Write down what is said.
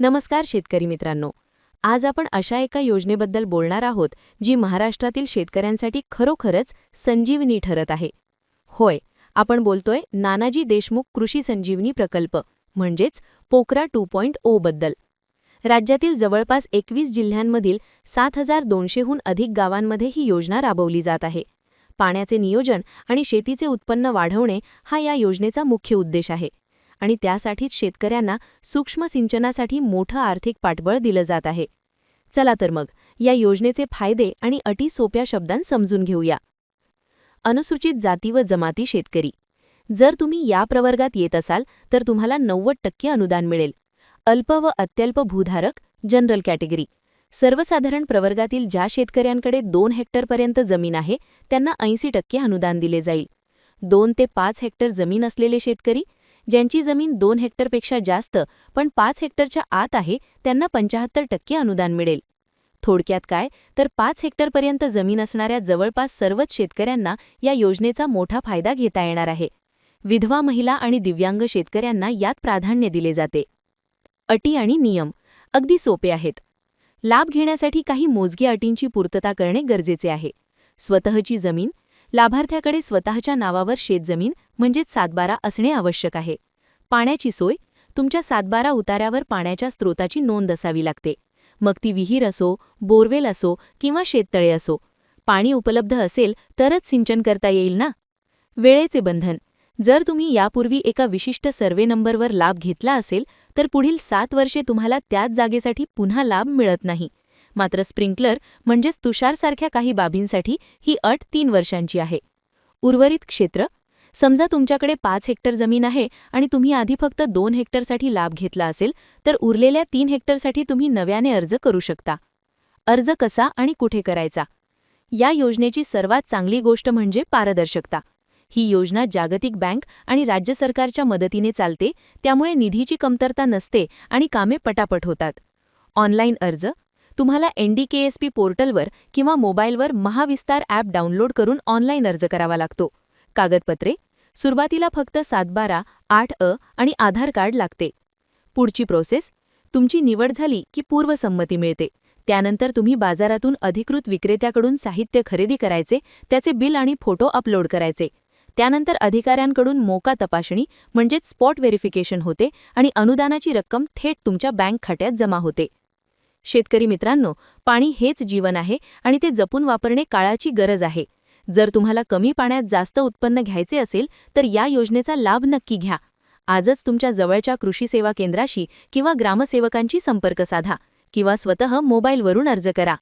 नमस्कार शेतकरी मित्रांनो. आज आपण अशा एका योजनेबद्दल बोलणार आहोत जी महाराष्ट्रातील शेतकऱ्यांसाठी खरोखरच संजीवनी ठरत आहे. होय आपण बोलतोय नानाजी देशमुख कृषी संजीवनी प्रकल्प म्हणजेच पोकरा टू पॉइंट ओ बद्दल. राज्यातील जवळपास एकवीस जिल्ह्यांमधील सात हजार दोनशेहून अधिक गावांमध्ये ही योजना राबवली जात आहे. पाण्याचे नियोजन आणि शेतीचे उत्पन्न वाढवणे हा या योजनेचा मुख्य उद्देश आहे. आणि त्यासाठीच शेतकऱ्यांना सूक्ष्म सिंचनासाठी मोठं आर्थिक पाठबळ दिलं जात आहे. चला तर मग या योजनेचे फायदे आणि अटी सोप्या शब्दांत समजून घेऊया. अनुसूचित जाती व जमाती शेतकरी. जर तुम्ही या प्रवर्गात येत असाल तर तुम्हाला नव्वद टक्के अनुदान मिळेल. अल्प व अत्यल्प भूधारक जनरल कॅटेगरी. सर्वसाधारण प्रवर्गातील ज्या शेतकऱ्यांकडे दोन हेक्टरपर्यंत जमीन आहे त्यांना ऐंशी टक्के अनुदान दिले जाईल. दोन ते पाच हेक्टर जमीन असलेले शेतकरी ज्यांची जमीन दोन हेक्टरपेक्षा जास्त पण पाच हेक्टरच्या आत आहे त्यांना पंचाहत्तर टक्के अनुदान मिळेल. थोडक्यात काय? तर पाच हेक्टरपर्यंत जमीन असणाऱ्या जवळपास सर्वच शेतकऱ्यांना या योजनेचा मोठा फायदा घेता येणार आहे. विधवा महिला आणि दिव्यांग शेतकऱ्यांना यात प्राधान्य दिले जाते. अटी आणि नियम अगदी सोपे आहेत. लाभ घेण्यासाठी काही मोजगी अटींची पूर्तता करणे गरजेचे आहे. स्वतःची जमीन लाभार्थ्याकडे स्वतःच्या नावावर शेतजमीन म्हणजेच सातबारा असणे आवश्यक आहे. पाण्याची सोय तुमच्या सातबारा उतार्यावर पाण्याच्या स्रोताची नोंद असावी लागते. मग ती विहीर असो बोरवेल असो किंवा शेततळे असो. पाणी उपलब्ध असेल तरच सिंचन करता येईल ना? वेळेचे बंधन. जर तुम्ही यापूर्वी एका विशिष्ट सर्वे नंबरवर लाभ घेतला असेल तर पुढील सात वर्षे तुम्हाला त्याच जागेसाठी पुन्हा लाभ मिळत नाही. मात्र स्प्रिंकलर म्हणजेच तुषारसारख्या काही बाबींसाठी ही अट तीन वर्षांची आहे. उर्वरित क्षेत्र समजा तुमच्याकडे पाच हेक्टर जमीन आहे आणि तुम्ही आधी फक्त दोन हेक्टरसाठी लाभ घेतला असेल तर उरलेल्या तीन हेक्टरसाठी तुम्ही नव्याने अर्ज करू शकता. अर्ज कसा आणि कुठे करायचा? या योजनेची सर्वात चांगली गोष्ट म्हणजे पारदर्शकता. ही योजना जागतिक बँक आणि राज्य सरकारच्या मदतीने चालते त्यामुळे निधीची कमतरता नसते आणि कामे पटापट होतात. ऑनलाईन अर्ज तुम्हाला एनडीकेएसपी पोर्टलवर किंवा मोबाईलवर महाविस्तार ॲप डाउनलोड करून ऑनलाईन अर्ज करावा लागतो. कागदपत्रे सुरुवातीला फक्त सातबारा आठ अ आणि आधार कार्ड लागते. पुढची प्रोसेस तुमची निवड झाली की पूर्वसंमती मिळते. त्यानंतर तुम्ही बाजारातून अधिकृत विक्रेत्याकडून साहित्य खरेदी करायचे त्याचे बिल आणि फोटो अपलोड करायचे. त्यानंतर अधिकाऱ्यांकडून मोका तपासणी म्हणजेच स्पॉट व्हेरिफिकेशन होते आणि अनुदानाची रक्कम थेट तुमच्या बँक खात्यात जमा होते. शेतकरी मित्रांनो पाणी हेच जीवन आहे आणि ते जपून वापरणे काळाची गरज आहे. जर तुम्हाला कमी पाण्यात जास्त उत्पन्न घ्यायचे असेल तर या योजनेचा लाभ नक्की घ्या. आजच तुमच्या जवळच्या कृषी सेवा केंद्राशी किंवा ग्रामसेवकांची संपर्क साधा किंवा स्वतः मोबाईलवरून अर्ज करा.